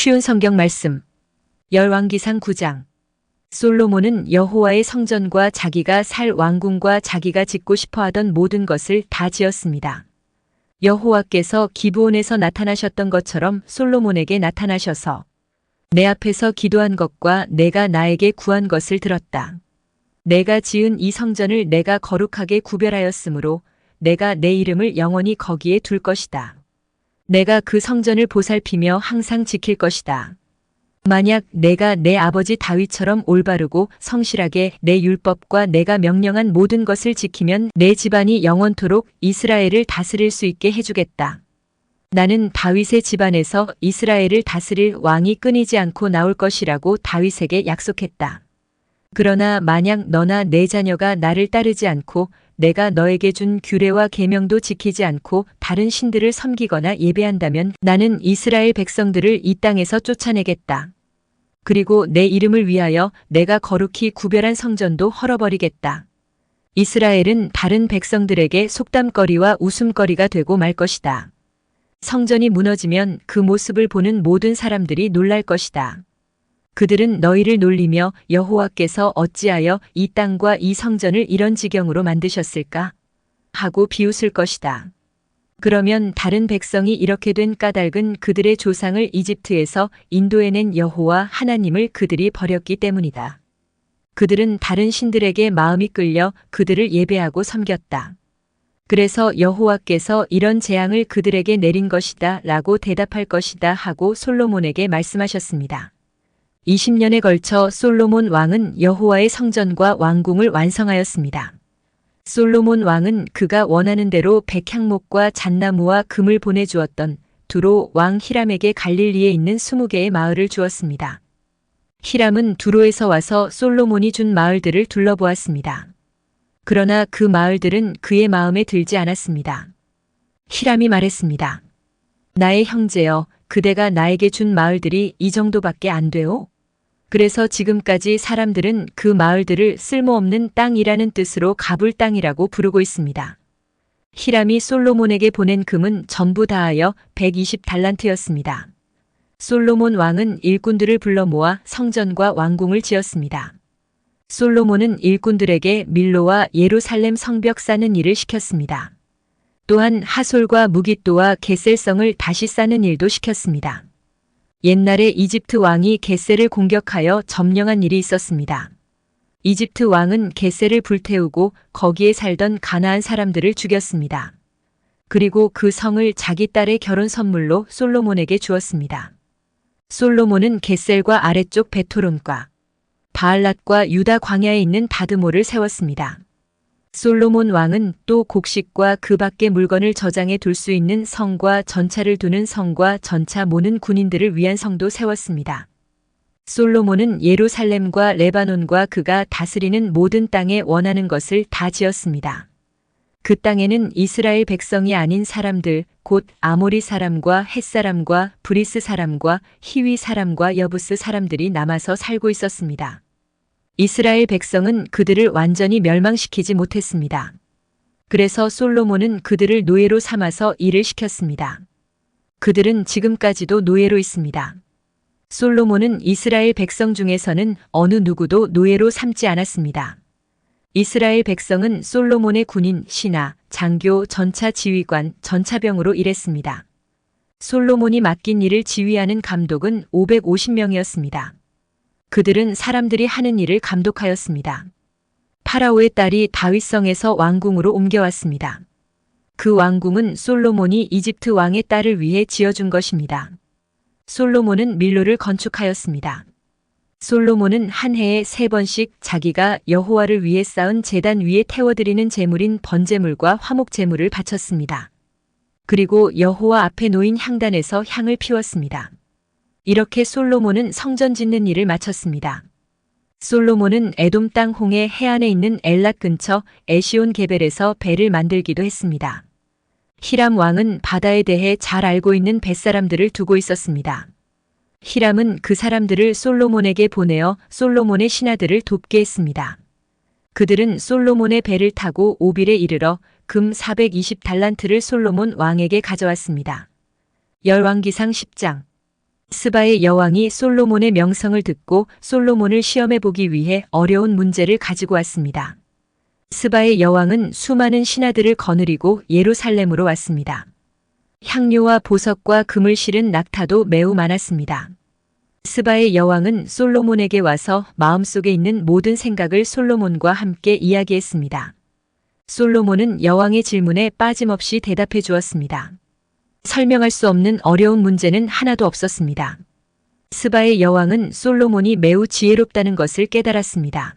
쉬운 성경 말씀. 열왕기상 9장. 솔로몬은 여호와의 성전과 자기가 살 왕궁과 자기가 짓고 싶어 하던 모든 것을 다 지었습니다. 여호와께서 기브온에서 나타나셨던 것처럼 솔로몬에게 나타나셔서 내 앞에서 기도한 것과 내가 나에게 구한 것을 들었다. 내가 지은 이 성전을 내가 거룩하게 구별하였으므로 내가 내 이름을 영원히 거기에 둘 것이다. 내가 그 성전을 보살피며 항상 지킬 것이다. 만약 내가 내 아버지 다윗처럼 올바르고 성실하게 내 율법과 내가 명령한 모든 것을 지키면 내 집안이 영원토록 이스라엘을 다스릴 수 있게 해주겠다. 나는 다윗의 집안에서 이스라엘을 다스릴 왕이 끊이지 않고 나올 것이라고 다윗에게 약속했다. 그러나 만약 너나 내 자녀가 나를 따르지 않고 내가 너에게 준 규례와 계명도 지키지 않고 다른 신들을 섬기거나 예배한다면 나는 이스라엘 백성들을 이 땅에서 쫓아내겠다. 그리고 내 이름을 위하여 내가 거룩히 구별한 성전도 헐어버리겠다. 이스라엘은 다른 백성들에게 속담거리와 웃음거리가 되고 말 것이다. 성전이 무너지면 그 모습을 보는 모든 사람들이 놀랄 것이다. 그들은 너희를 놀리며 여호와께서 어찌하여 이 땅과 이 성전을 이런 지경으로 만드셨을까? 하고 비웃을 것이다. 그러면 다른 백성이 이렇게 된 까닭은 그들의 조상을 이집트에서 인도해낸 여호와 하나님을 그들이 버렸기 때문이다. 그들은 다른 신들에게 마음이 끌려 그들을 예배하고 섬겼다. 그래서 여호와께서 이런 재앙을 그들에게 내린 것이다 라고 대답할 것이다 하고 솔로몬에게 말씀하셨습니다. 20년에 걸쳐 솔로몬 왕은 여호와의 성전과 왕궁을 완성하였습니다. 솔로몬 왕은 그가 원하는 대로 백향목과 잣나무와 금을 보내주었던 두로 왕 히람에게 갈릴리에 있는 20개의 마을을 주었습니다. 히람은 두로에서 와서 솔로몬이 준 마을들을 둘러보았습니다. 그러나 그 마을들은 그의 마음에 들지 않았습니다. 히람이 말했습니다. 나의 형제여, 그대가 나에게 준 마을들이 이 정도밖에 안 돼요? 그래서 지금까지 사람들은 그 마을들을 쓸모없는 땅이라는 뜻으로 가불 땅이라고 부르고 있습니다. 히람이 솔로몬에게 보낸 금은 전부 다하여 120달란트였습니다. 솔로몬 왕은 일꾼들을 불러 모아 성전과 왕궁을 지었습니다. 솔로몬은 일꾼들에게 밀로와 예루살렘 성벽 쌓는 일을 시켰습니다. 또한 하솔과 무기또와 게셀성을 다시 쌓는 일도 시켰습니다. 옛날에 이집트 왕이 게셀을 공격하여 점령한 일이 있었습니다. 이집트 왕은 게셀을 불태우고 거기에 살던 가나안 사람들을 죽였습니다. 그리고 그 성을 자기 딸의 결혼 선물로 솔로몬에게 주었습니다. 솔로몬은 게셀과 아래쪽 베토론과 바알랏과 유다 광야에 있는 다드모를 세웠습니다. 솔로몬 왕은 또 곡식과 그 밖의 물건을 저장해 둘 수 있는 성과 전차를 두는 성과 전차 모는 군인들을 위한 성도 세웠습니다. 솔로몬은 예루살렘과 레바논과 그가 다스리는 모든 땅에 원하는 것을 다 지었습니다. 그 땅에는 이스라엘 백성이 아닌 사람들, 곧 아모리 사람과 햇 사람과 브리스 사람과 히위 사람과 여부스 사람들이 남아서 살고 있었습니다. 이스라엘 백성은 그들을 완전히 멸망시키지 못했습니다. 그래서 솔로몬은 그들을 노예로 삼아서 일을 시켰습니다. 그들은 지금까지도 노예로 있습니다. 솔로몬은 이스라엘 백성 중에서는 어느 누구도 노예로 삼지 않았습니다. 이스라엘 백성은 솔로몬의 군인, 신하, 장교, 전차 지휘관, 전차병으로 일했습니다. 솔로몬이 맡긴 일을 지휘하는 감독은 550명이었습니다. 그들은 사람들이 하는 일을 감독하였습니다. 파라오의 딸이 다윗성에서 왕궁으로 옮겨왔습니다. 그 왕궁은 솔로몬이 이집트 왕의 딸을 위해 지어준 것입니다. 솔로몬은 밀로를 건축하였습니다. 솔로몬은 한 해에 세 번씩 자기가 여호와를 위해 쌓은 재단 위에 태워드리는 제물인 번제물과 화목 제물을 바쳤습니다. 그리고 여호와 앞에 놓인 향단에서 향을 피웠습니다. 이렇게 솔로몬은 성전 짓는 일을 마쳤습니다. 솔로몬은 에돔 땅 홍해 해안에 있는 엘랏 근처 에시온 게벨에서 배를 만들기도 했습니다. 히람 왕은 바다에 대해 잘 알고 있는 뱃사람들을 두고 있었습니다. 히람은 그 사람들을 솔로몬에게 보내어 솔로몬의 신하들을 돕게 했습니다. 그들은 솔로몬의 배를 타고 오빌에 이르러 금 420달란트를 솔로몬 왕에게 가져왔습니다. 열왕기상 10장 스바의 여왕이 솔로몬의 명성을 듣고 솔로몬을 시험해 보기 위해 어려운 문제를 가지고 왔습니다. 스바의 여왕은 수많은 신하들을 거느리고 예루살렘으로 왔습니다. 향료와 보석과 금을 실은 낙타도 매우 많았습니다. 스바의 여왕은 솔로몬에게 와서 마음속에 있는 모든 생각을 솔로몬과 함께 이야기했습니다. 솔로몬은 여왕의 질문에 빠짐없이 대답해 주었습니다. 설명할 수 없는 어려운 문제는 하나도 없었습니다. 스바의 여왕은 솔로몬이 매우 지혜롭다는 것을 깨달았습니다.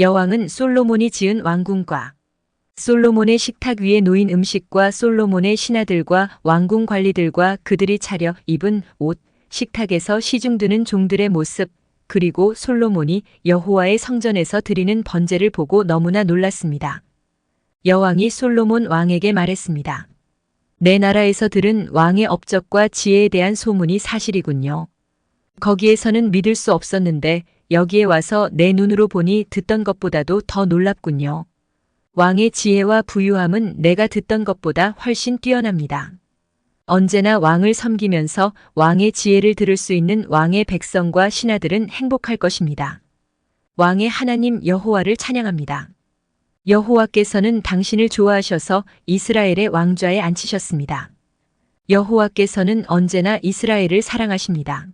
여왕은 솔로몬이 지은 왕궁과 솔로몬의 식탁 위에 놓인 음식과 솔로몬의 신하들과 왕궁 관리들과 그들이 차려 입은 옷, 식탁에서 시중드는 종들의 모습, 그리고 솔로몬이 여호와의 성전에서 드리는 번제를 보고 너무나 놀랐습니다. 여왕이 솔로몬 왕에게 말했습니다. 내 나라에서 들은 왕의 업적과 지혜에 대한 소문이 사실이군요. 거기에서는 믿을 수 없었는데 여기에 와서 내 눈으로 보니 듣던 것보다도 더 놀랍군요. 왕의 지혜와 부유함은 내가 듣던 것보다 훨씬 뛰어납니다. 언제나 왕을 섬기면서 왕의 지혜를 들을 수 있는 왕의 백성과 신하들은 행복할 것입니다. 왕의 하나님 여호와를 찬양합니다. 여호와께서는 당신을 좋아하셔서 이스라엘의 왕좌에 앉히셨습니다. 여호와께서는 언제나 이스라엘을 사랑하십니다.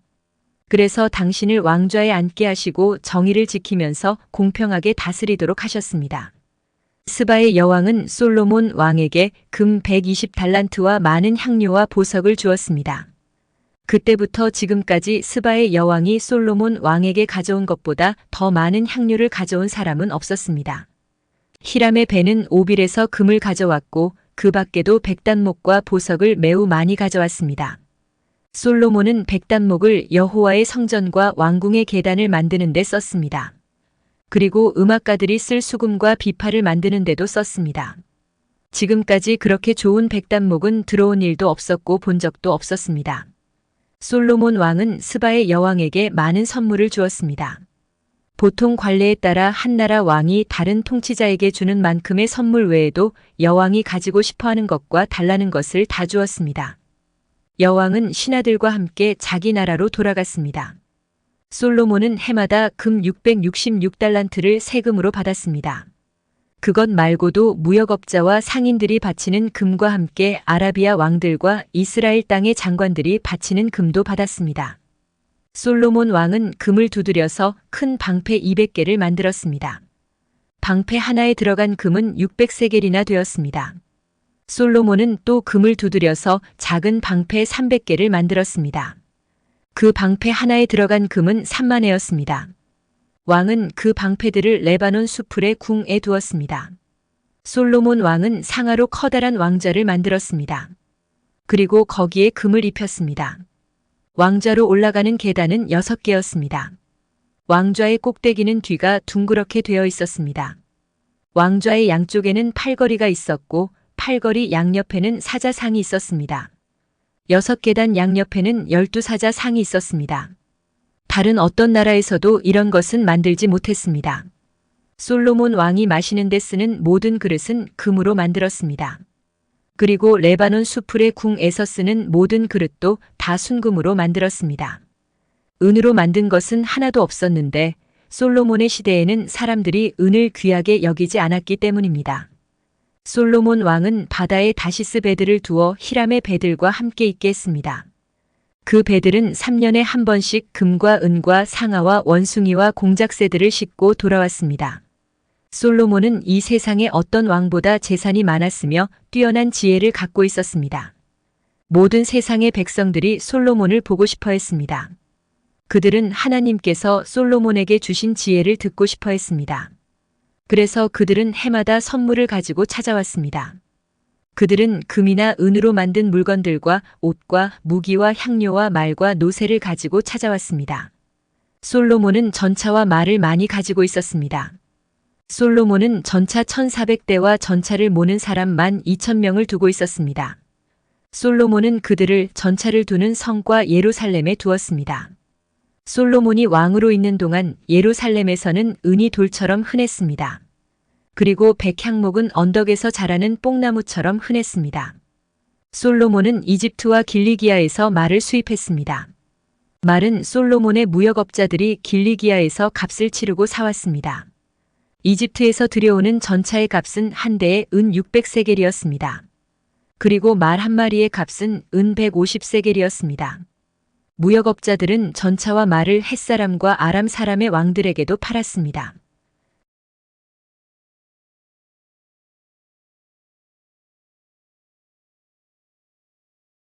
그래서 당신을 왕좌에 앉게 하시고 정의를 지키면서 공평하게 다스리도록 하셨습니다. 스바의 여왕은 솔로몬 왕에게 금 120달란트와 많은 향료와 보석을 주었습니다. 그때부터 지금까지 스바의 여왕이 솔로몬 왕에게 가져온 것보다 더 많은 향료를 가져온 사람은 없었습니다. 히람의 배는 오빌에서 금을 가져왔고 그 밖에도 백단목과 보석을 매우 많이 가져왔습니다. 솔로몬은 백단목을 여호와의 성전과 왕궁의 계단을 만드는 데 썼습니다. 그리고 음악가들이 쓸 수금과 비파를 만드는 데도 썼습니다. 지금까지 그렇게 좋은 백단목은 들어온 일도 없었고 본 적도 없었습니다. 솔로몬 왕은 스바의 여왕에게 많은 선물을 주었습니다. 보통 관례에 따라 한 나라 왕이 다른 통치자에게 주는 만큼의 선물 외에도 여왕이 가지고 싶어 하는 것과 달라는 것을 다 주었습니다. 여왕은 신하들과 함께 자기 나라로 돌아갔습니다. 솔로몬은 해마다 금 666달란트를 세금으로 받았습니다. 그것 말고도 무역업자와 상인들이 바치는 금과 함께 아라비아 왕들과 이스라엘 땅의 장관들이 바치는 금도 받았습니다. 솔로몬 왕은 금을 두드려서 큰 방패 200개를 만들었습니다. 방패 하나에 들어간 금은 600세겔이나 되었습니다. 솔로몬은 또 금을 두드려서 작은 방패 300개를 만들었습니다. 그 방패 하나에 들어간 금은 3만회였습니다. 왕은 그 방패들을 레바논 수풀의 궁에 두었습니다. 솔로몬 왕은 상하로 커다란 왕좌를 만들었습니다. 그리고 거기에 금을 입혔습니다. 왕좌로 올라가는 계단은 6개였습니다. 왕좌의 꼭대기는 뒤가 둥그렇게 되어 있었습니다. 왕좌의 양쪽에는 팔걸이가 있었고 팔걸이 양옆에는 사자상이 있었습니다. 여섯 계단 양옆에는 열두 사자 상이 있었습니다. 다른 어떤 나라에서도 이런 것은 만들지 못했습니다. 솔로몬 왕이 마시는 데 쓰는 모든 그릇은 금으로 만들었습니다. 그리고 레바논 수풀의 궁에서 쓰는 모든 그릇도 다 순금으로 만들었습니다. 은으로 만든 것은 하나도 없었는데 솔로몬의 시대에는 사람들이 은을 귀하게 여기지 않았기 때문입니다. 솔로몬 왕은 바다에 다시스 배들을 두어 히람의 배들과 함께 있게 했습니다. 그 배들은 3년에 한 번씩 금과 은과 상아와 원숭이와 공작새들을 싣고 돌아왔습니다. 솔로몬은 이 세상에 어떤 왕보다 재산이 많았으며 뛰어난 지혜를 갖고 있었습니다. 모든 세상의 백성들이 솔로몬을 보고 싶어 했습니다. 그들은 하나님께서 솔로몬에게 주신 지혜를 듣고 싶어 했습니다. 그래서 그들은 해마다 선물을 가지고 찾아왔습니다. 그들은 금이나 은으로 만든 물건들과 옷과 무기와 향료와 말과 노새를 가지고 찾아왔습니다. 솔로몬은 전차와 말을 많이 가지고 있었습니다. 솔로몬은 전차 1400대와 전차를 모는 사람 만 2000명을 두고 있었습니다. 솔로몬은 그들을 전차를 두는 성과 예루살렘에 두었습니다. 솔로몬이 왕으로 있는 동안 예루살렘에서는 은이 돌처럼 흔했습니다. 그리고 백향목은 언덕에서 자라는 뽕나무처럼 흔했습니다. 솔로몬은 이집트와 길리기아에서 말을 수입했습니다. 말은 솔로몬의 무역업자들이 길리기아에서 값을 치르고 사왔습니다. 이집트에서 들여오는 전차의 값은 한 대에 은 600세겔이었습니다. 그리고 말 한 마리의 값은 은 150세겔이었습니다. 무역업자들은 전차와 말을 햇사람과 아람 사람의 왕들에게도 팔았습니다.